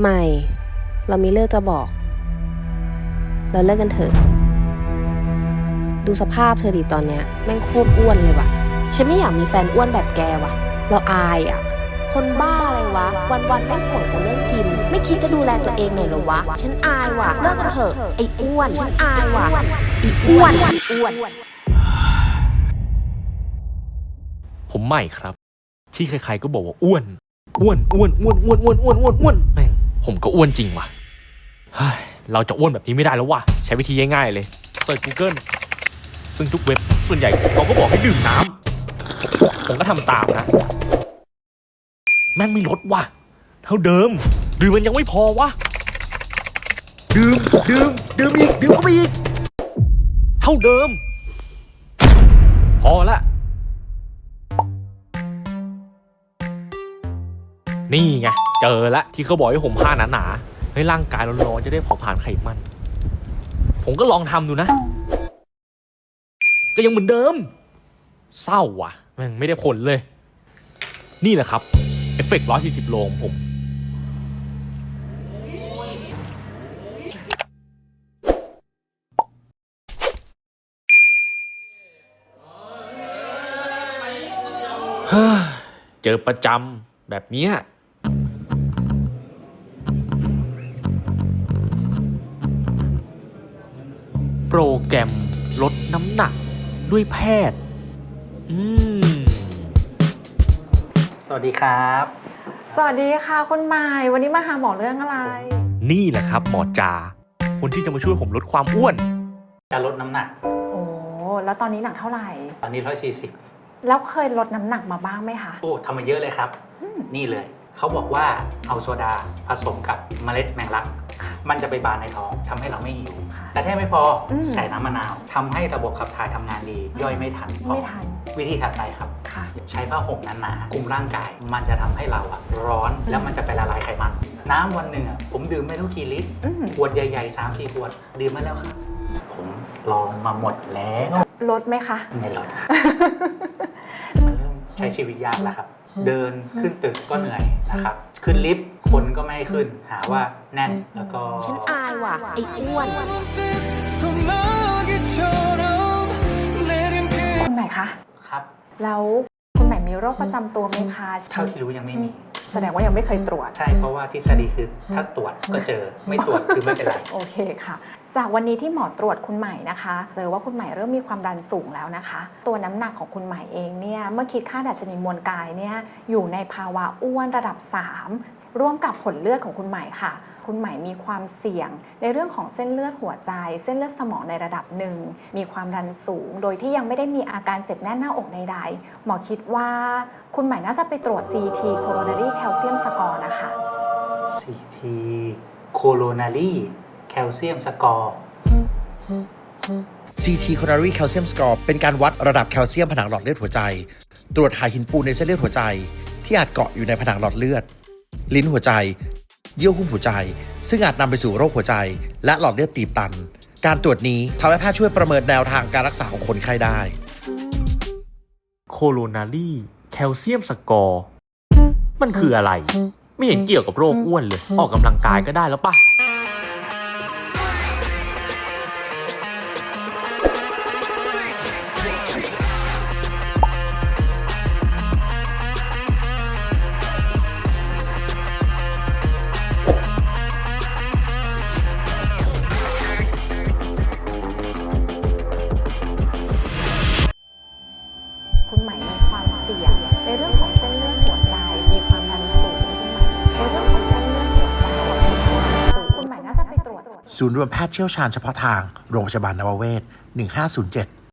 ใหม่ เรามีเรื่องจะบอก เราเลิกกันเถอะ ดูสภาพเธอดีตอนเนี้ยแม่งโคตรอ้วนเลยว่ะ ฉันไม่อยากมีแฟนอ้วนแบบแกว่ะ เราอายอะ คนบ้าอะไรวะวันๆแม่งห่วงแต่เรื่องกิน ไม่คิดจะดูแลตัวเองหน่อยเหรอวะ ฉันอายว่ะ เลิกกันเถอะ ไอ้อ้วน ฉันอายว่ะไอ้อ้วนอ้วน ผมใหม่ครับ ที่ใครๆก็บอกว่าอ้วน อ้วน อ้วน อ้วน อ้วน อ้วน อ้วน อ้วน อ้วนแม่ง ผมก็อ้วนจริงว่ะเราจะอ้วนแบบนี้ไม่ได้แล้วว่ะ ใช้วิธีง่ายๆเลยเสิร์ช Google ซึ่งทุกเว็บส่วนใหญ่เขาก็บอกให้ดื่มน้ำผมก็ทำตามนะ แม่งไม่ลดว่ะ เท่าเดิม ดื่มมันยังไม่พอวะดื่มดื่มดื่มอีก ดื่มเข้าไปอีก เท่าเดิม พอละ นี่ไง เจอละที่เขาบอกให้ผมผ้าหนาๆให้ร่างกายร้อนๆจะได้เผาผลาญไขมัน ผมก็ลองทำดูนะ ก็ยังเหมือนเดิม เศร้าว่ะแม่งไม่ได้ผลเลย นี่แหละครับ เอฟเฟกต์ร้อยสี่สิบโลของผมเฮ้อเจอประจำแบบเนี้ย รแกรมลดน้ำหนักด้วยแพทย์ อืม สวัสดีครับ สวัสดีค่ะคุณหมายวันนี้มาหาหมอเรื่องอะไร นี่แหละครับ หมอจา คนที่จะมาช่วยผมลดความอ้วน การลดน้ำหนัก โอ้แล้วตอนนี้หนักเท่าไหร่ ตอนนี้ร้อยสี่สิบแล้วเคยลดน้ำหนักมาบ้างไหมคะ โอ้ทำมาเยอะเลยครับ อืม นี่เลย เขาบอกว่าเอาโซดาผสมกับเมล็ดแมงลักค่ะมันจะไปบานในท้องทำให้เราไม่หิว ค่ะ แต่แค่ไม่พออม ใส่น้ำมะนาวทำให้ระบบขับถ่ายทำงานดี ย่อยไม่ทันไม่ทันวิธีถัดไปครับ ค่ะ ใช้ผ้าห่มหนาๆคลุมร่างกาย มันจะทำให้เราอะร้อนแล้วมันจะไปละลายไขมัน น้ำวันหนึ่งอะผมดื่มไม่รู้กี่ลิตร อืมขวดใหญ่ๆสามสี่ขวด ดื่มมาแล้วครับ ผมลองมาหมดแล้วลดไหมคะ ไม่ลด มันเริ่มใช้ชีวิตยากแล้วครับ เดินขึ้นตึกก็เหนื่อยนะครับ ขึ้นลิฟต์คนก็ไม่ให้ขึ้น หาว่าแน่นแล้วก็ฉันอายว่ะไอ้อ้วนคุณหมายคะครับ แล้วคุณหมายมีโรคประจำตัวไหมคะเท่าที่รู้ยังไม่มีแสดงว่ายังไม่เคยตรวจ ใช่เพราะว่าทฤษฎีคือถ้าตรวจก็เจอไม่ตรวจคือไม่เป็นไร โอเคค่ะ จากวันนี้ที่หมอตรวจคุณใหม่นะคะ เจอว่าคุณใหม่เริ่มมีความดันสูงแล้วนะคะ ตัวน้ำหนักของคุณใหม่เองเนี่ยเมื่อคิดค่าดัชนีมวลกายเนี่ยอยู่ในภาวะอ้วนระดับ 3 ร่วมกับผลเลือดของคุณใหม่ค่ะ คุณใหม่มีความเสี่ยง ในเรื่องของเส้นเลือดหัวใจ เส้นเลือดสมองในระดับหนึ่ง มีความดันสูง โดยที่ยังไม่ได้มีอาการเจ็บแน่นหน้าอกใดๆหมอคิดว่าคุณใหม่น่าจะไปตรวจ GT coronary calcium score นะคะ CT coronary calcium score CT coronary calcium score เป็นการวัดระดับแคลเซียมผนังหลอดเลือดหัวใจ ตรวจหาหินปูนในเส้นเลือดหัวใจ ที่อาจเกาะอยู่ในผนังหลอดเลือด ลิ้นหัวใจ เยื่อหุ้มหัวใจ ซึ่งอาจนำไปสู่โรคหัวใจ และหลอดเลือดตีบตัน การตรวจนี้ทำให้แพทย์ช่วยประเมินแนวทางการรักษาของคนไข้ได้โคโรนารีแคลเซียมสกอร์มันคืออะไร ไม่เห็นเกี่ยวกับโรคอ้วนเลย ออกกำลังกายก็ได้แล้วปะ ศูนย์รวมแพทย์เชี่ยวชาญเฉพาะทาง โรงพยาบาลนวเวศ 1507